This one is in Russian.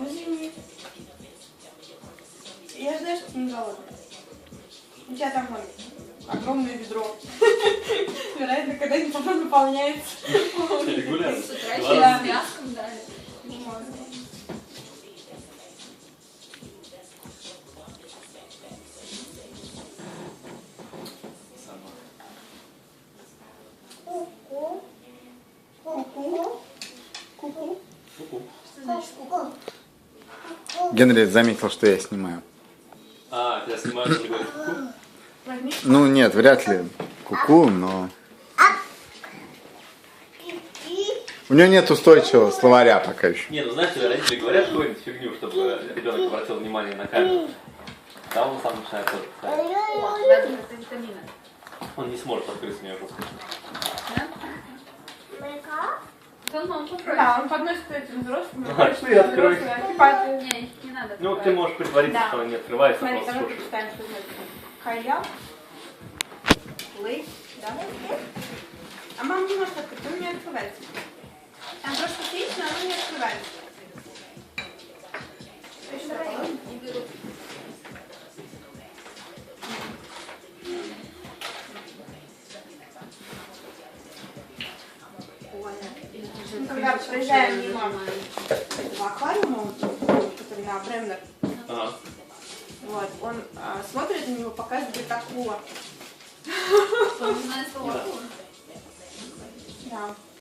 извини. Я знаю, что ты не голодный. У тебя там вон, огромное ведро. Вероятно, когда-нибудь оно наполняется. Регулярно. С утра Ладно. еще с мяском дали. Ку-ку. Ку-ку. Ку-ку. Генри заметил, что я снимаю. А, тебя снимают, что говорит. Ну нет, вряд ли куку, но... У него нет устойчивого словаря пока еще. Не, ну знаете, родители говорят какую-нибудь фигню, чтобы ребенок обратил внимание на камеру. Там он сам начинает тоже писать. Он не сможет открыть мне жестко. Да? Да, мам, попробуй. Да, он подносит этим взрослым. А ты открой. Типа, Не, не надо. Ну, ты можешь притвориться, Да. что он не открывается, Смотри, давай слушай. прочитаем, что значит. Кайя. Лей. Да? А мама не может открыть, он не открывается. Там просто стоит, но оно не открывается. Ну, когда проезжаем мимо этого аквариума, который на Бремнер, вот, он а, смотрит на него, показывает акула. Он знает слово акула. Да.